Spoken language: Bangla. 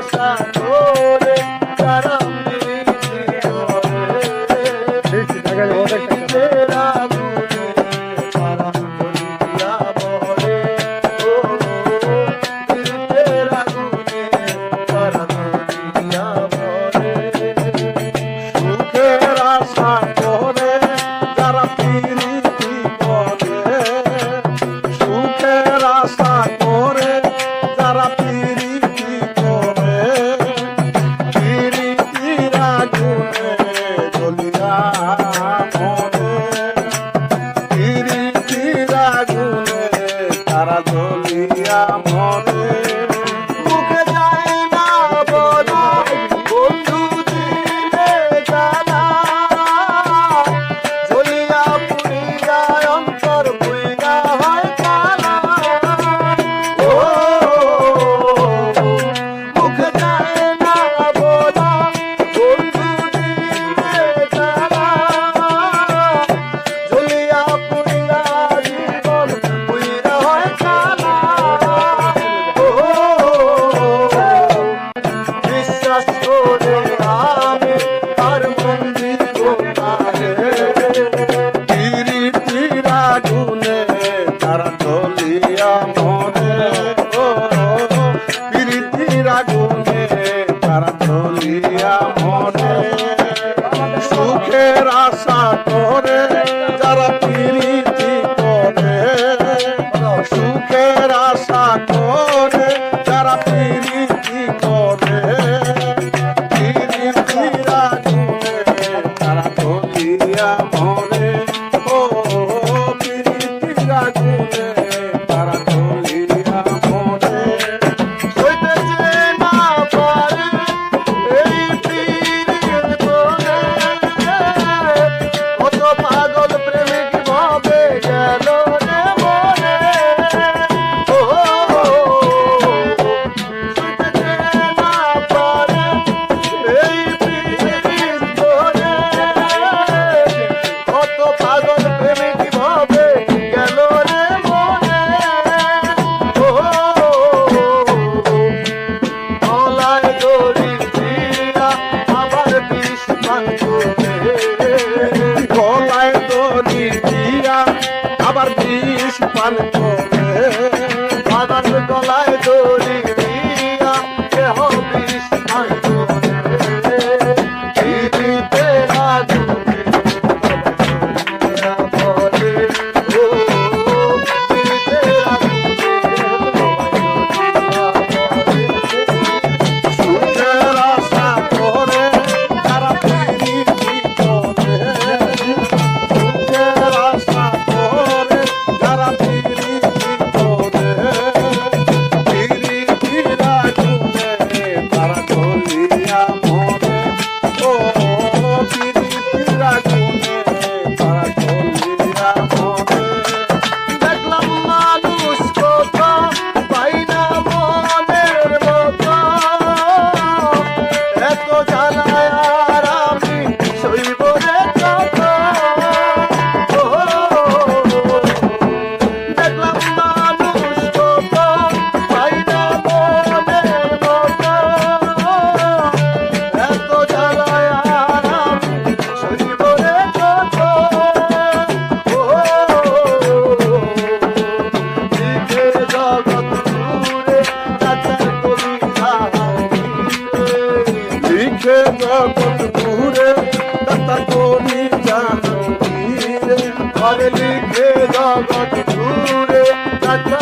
sa মনে সুখের আশা করে যারা আবার বিষ পান করে। জগৎ ঘুরে দাতা করি জানো ঘরে লিখে জগৎ ঘুরে দাতা